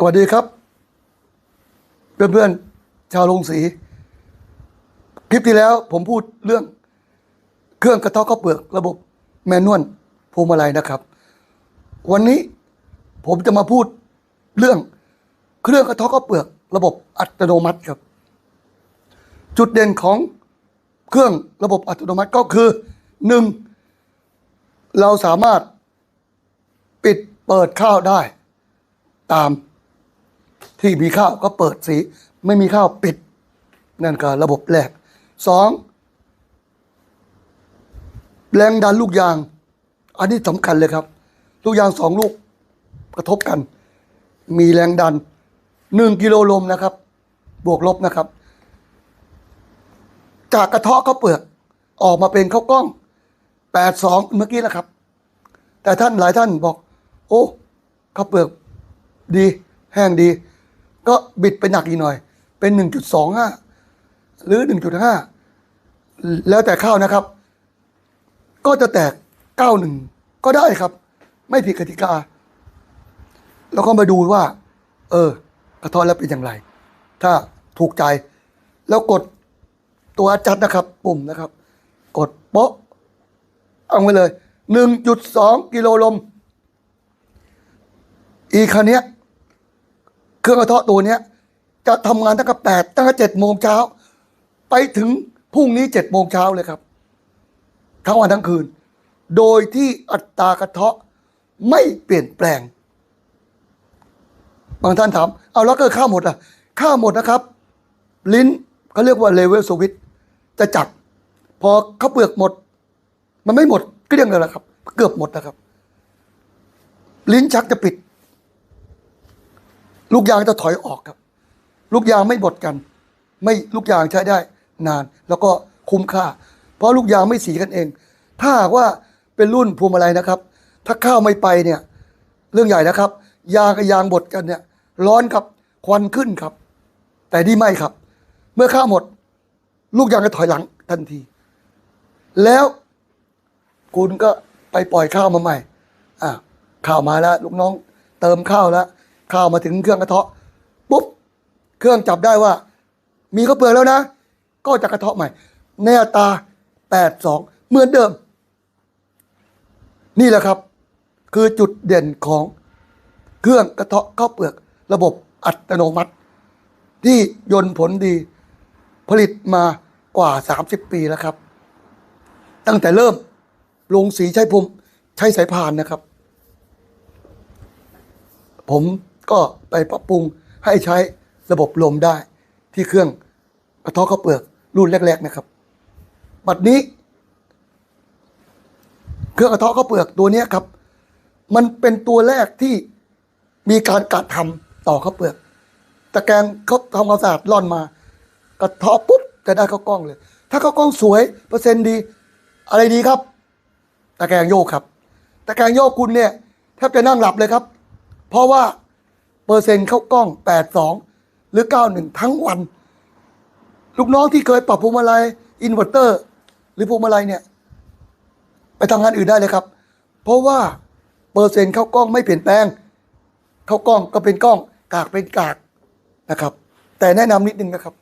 สวัสดีครับ เพื่อนๆชาวลงสีคลิปที่แล้วผมพูดเรื่องเครื่องกระเทาะข้าวเปลือกระบบแมนนวลพวงมาลัยนะครับ วันนี้ผมจะมาพูดเรื่องเครื่องกระเทาะข้าวเปลือกระบบอัตโนมัติครับ จุดเด่นของเครื่องระบบอัตโนมัติก็คือหนึ่งเราสามารถปิดเปิดข้าวได้ตาม ที่มีข้าวก็เปิดสี ไม่มีข้าวปิด นั่นก็ระบบแรกสองแรงดันลูกยาง อันนี้สำคัญเลยครับ ลูกยางสองลูกกระทบกัน มีแรงดันหนึ่งกิโลลมนะครับ บวกลบนะครับ จากกระเทาะข้าวเปลือก ออกมาเป็นข้าวกล้องแปดสองเมื่อกี้นะครับ แต่ท่านหลายท่านบอก โอ้ข้าวเปลือกดี แห้งดี ก็บิดไปหนักอีกหน่อย เป็นหนึ่งจุดสองห้าหรือหนึ่งจุดห้าแล้วแต่ข้าวนะครับ ก็จะแตกเก้าหนึ่งก็ได้ครับ ไม่ผิดกติกา แล้วก็มาดูว่า เออกระท้อนแล้วเป็นอย่างไร ถ้าถูกใจ แล้วกดตัวจัดนะครับ ปุ่มนะครับ กดโป๊ะเอาไว้เลยหนึ่งจุดสองกิโลลม อีคันเนี้ย รื่องกระเทาะตัวเนี้ย จะทำงานตั้งแต่แปดตั้งแต่เจ็ดโมงเช้าไปถึงพรุ่งนี้เจ็ดโมงเช้าเลยครับ ทั้งวันทั้งคืน โดยที่อัตรากระเทาะไม่เปลี่ยนแปลง บางท่านถาม เอาแล้วเกิดข้าวหมดอะ ข้าวหมดนะครับ ลิ้นเขาเรียกว่าเลเวลสวิตจะจับ พอข้าวเปลือกหมด มันไม่หมดเกลี้ยงเลยละครับ เกือบหมดนะครับ ลิ้นชักจะปิด ลูกยางจะถอยออกครับ ลูกยางไม่บดกัน ไม่ลูกยางใช้ได้นาน แล้วก็คุ้มค่า เพราะลูกยางไม่สีกันเอง ถ้าหากว่าเป็นรุ่นพวงมาลัยนะครับ ถ้าข้าวไม่ไปเนี่ย เรื่องใหญ่นะครับ ยางกับยางบดกันเนี่ย ร้อนครับควันขึ้นครับ แต่นี่ไม่ครับ เมื่อข้าวหมด ลูกยางจะถอยหลังทันที แล้วคุณก็ไปปล่อยข้าวมาใหม่อะข้าวมาแล้ว ลูกน้อง เติมข้าวแล้ว ข้าวมาถึงเครื่องกระเทาะปุ๊บเครื่องจับได้ว่า มีข้าวเปลือกแล้วนะ ก็จะกระเทาะใหม่ในอัตราแปดสองเหมือนเดิม นี่แหละครับ คือจุดเด่นของเครื่องกระเทาะข้าวเปลือกระบบอัตโนมัติ ที่ยนต์ผลดีผลิตมากว่า 30 ปีแล้วครับ ตั้งแต่เริ่มลงสีใช้ผมใช้สายพานนะครับ ผม ก็ไปปรับปรุงให้ใช้ระบบลมได้ ที่เครื่องกระเทาะข้าวเปลือกรุ่นแรก ๆ นะครับ บัดนี้ เครื่องกระเทาะข้าวเปลือกตัวนี้ครับ มันเป็นตัวแรกที่มีการกัดทำต่อข้าวเปลือก ตะแกรงเขาทำความสะอาดร่อนมา กระเทาะปุ๊บจะได้ข้าวกล้องเลย ถ้าข้าวกล้องสวยเปอร์เซ็นต์ดี อะไรดีครับ ตะแกรงโยกครับ ตะแกรงโยกคุณเนี่ยแทบจะนั่งหลับเลยครับ เพราะว่า เปอร์เซ็นต์เข้ากล้อง 82 หรือ 91 ทั้งวัน ลูกน้องที่เคยปรับพวงมาลัยอินเวอร์เตอร์ หรือพวงมาลัยเนี่ย ไปทำงานอื่นได้เลยครับ เพราะว่าเปอร์เซ็นต์เข้ากล้องไม่เปลี่ยนแปลง เข้ากล้องก็เป็นกล้อง กากเป็นกากนะครับ แต่แนะนำนิดนึงนะครับ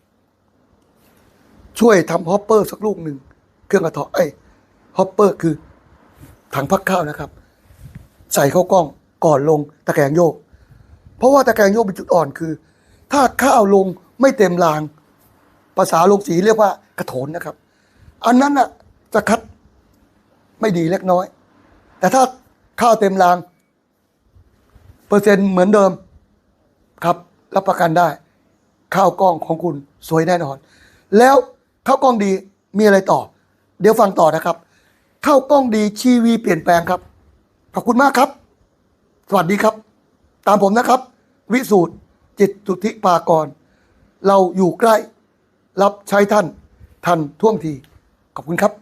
ช่วยทำฮอปเปอร์สักลูกหนึ่งเครื่องกระเทาะไอ้ฮอปเปอร์คือถังพักข้าวนะครับ ใส่เข้ากล้องก่อนลงตะแกรงโยก เพราะว่าตะแกรงโยกเป็นจุดอ่อนคือ ถ้าข้าวลงไม่เต็มราง ภาษาลงสีเรียกว่ากระโถนนะครับ อันนั้นน่ะจะคัดไม่ดีเล็กน้อย แต่ถ้าข้าวเต็มราง เปอร์เซ็นต์เหมือนเดิมครับรับประกันได้ข้าวกล้องของคุณสวยแน่นอน แล้วข้าวกล้องดีมีอะไรต่อ เดี๋ยวฟังต่อนะครับข้าวกล้องดีชีวีเปลี่ยนแปลงครับ ขอบคุณมากครับ สวัสดีครับ ตามผมนะครับ วิสูตรจิตสุธิปากร เราอยู่ใกล้ รับใช้ท่าน ทันท่วงที ขอบคุณครับ